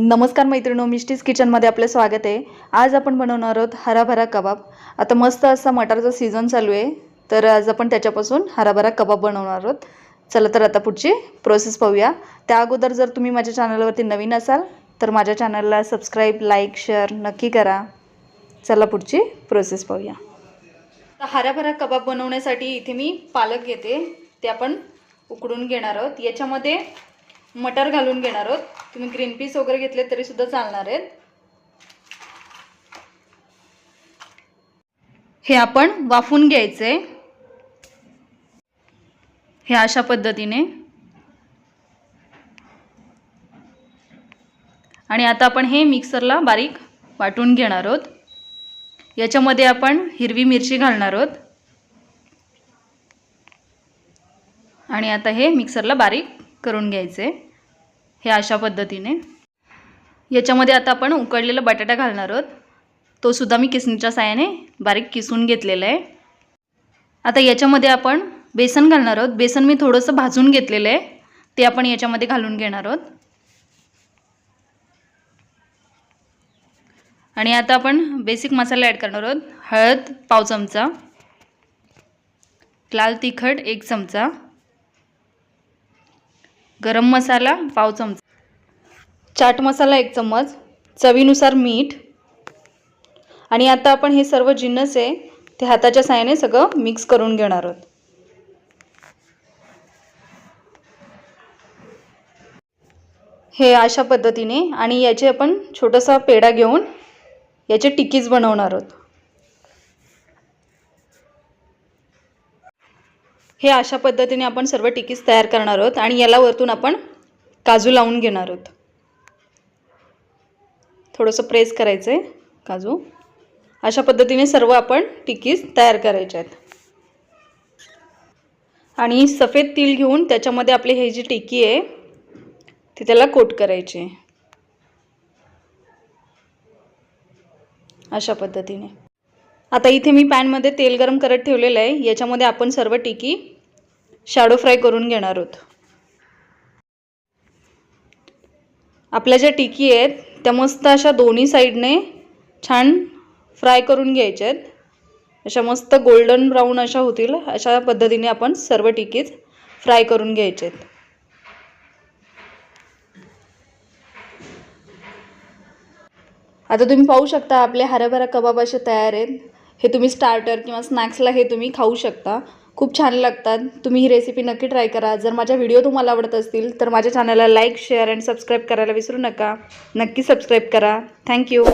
नमस्कार मैत्रिणो मिस्टीज किचनमध्ये आपलं स्वागत आहे. आज आपण बनवणार आहोत हराभरा कबाब. आता मस्त असा मटारचा सीझन चालू आहे. तर आज आपण त्याच्यापासून हराभरा कबाब बनवणार आहोत. चला तर आता पुढची प्रोसेस पाहूया. त्या अगोदर जर तुम्ही माझ्या चॅनलवरती नवीन असाल तर माझ्या चॅनलला सबस्क्राईब लाईक शेअर नक्की करा. चला पुढची प्रोसेस पाहूया. आता हराभरा कबाब बनवण्यासाठी इथे मी पालक घेते. ते आपण उकडून घेणार आहोत. याच्यामध्ये मटर घालून घेणार आहोत. तुम्ही ग्रीन पीस वगैरे घेतले तरी सुद्धा चालणार आहेत. हे आपण वाफून घ्यायचे. हे अशा पद्धतीने. आणि आता आपण हे मिक्सरला बारीक वाटून घेणार आहोत. याच्यामध्ये आपण हिरवी मिरची घालणार आहोत. आणि आता हे मिक्सरला बारीक करून घ्यायचे. हे अशा पद्धतीने. याच्यामध्ये आता आपण उकडलेला बटाटा घालणार आहोत. तो सुद्धा मी किसणीच्या साहाय्याने बारीक किसून घेतलेला आहे. आता याच्यामध्ये आपण बेसन घालणार आहोत. बेसन मी थोडंसं भाजून घेतलेलं आहे. ते आपण याच्यामध्ये घालून घेणार आहोत. आणि आता आपण बेसिक मसाला ॲड करणार आहोत. हळद पाव चमचा. लाल तिखट एक चमचा. गरम मसाला पाव चमचा. चाट मसाला एक चम्मच चवीनुसार मीठ. आणि आता आपण हे सर्व जिन्नस आहे ते हाताच्या साहाय्याने सगळं मिक्स करून घेणार आहोत. हे अशा पद्धतीने आणि याचे आपण छोटासा पेढा घेऊन याचे टिकीज बनवणार आहोत. हे अशा पद्धतीने आपण सर्व टिकीज तयार करणार आहोत आणि याला वरतून आपण काजू लावून घेणार आहोत. थोडंसं प्रेस करायचं आहे काजू. अशा पद्धतीने सर्व आपण टिकीज तयार करायच्या आहेत. आणि सफेद तीळ घेऊन त्याच्यामध्ये आपली हे जी टिकी आहे ती त्याला कोट करायची. आहे अशा पद्धतीने. आता इथे मी पॅनमध्ये तेल गरम करत ठेवलेलं आहे. याच्यामध्ये आपण सर्व टिकी शॅडो फ्राय करून घेणार आहोत. आपल्या ज्या टिकी आहेत त्या मस्त अशा दोन्ही साईडने छान फ्राय करून घ्यायच्या आहेत. अशा मस्त गोल्डन ब्राऊन अशा होतील अशा पद्धतीने आपण सर्व टिकीज फ्राय करून घ्यायचे आहेत. आता तुम्ही पाहू शकता आपले हराभरा कबाब असे तयार आहेत. हे तुम्ही स्टार्टर किंवा स्नॅक्सला हे तुम्ही खाऊ शकता. खूप छान लागतात. तुम्ही ही रेसिपी नक्की ट्राय करा. जर माझ्या व्हिडिओ तुम्हाला आवडत असतील तर माझ्या चॅनलला लाईक शेअर अँड सबस्क्राईब करायला विसरू नका. नक्की सबस्क्राईब करा. थँक्यू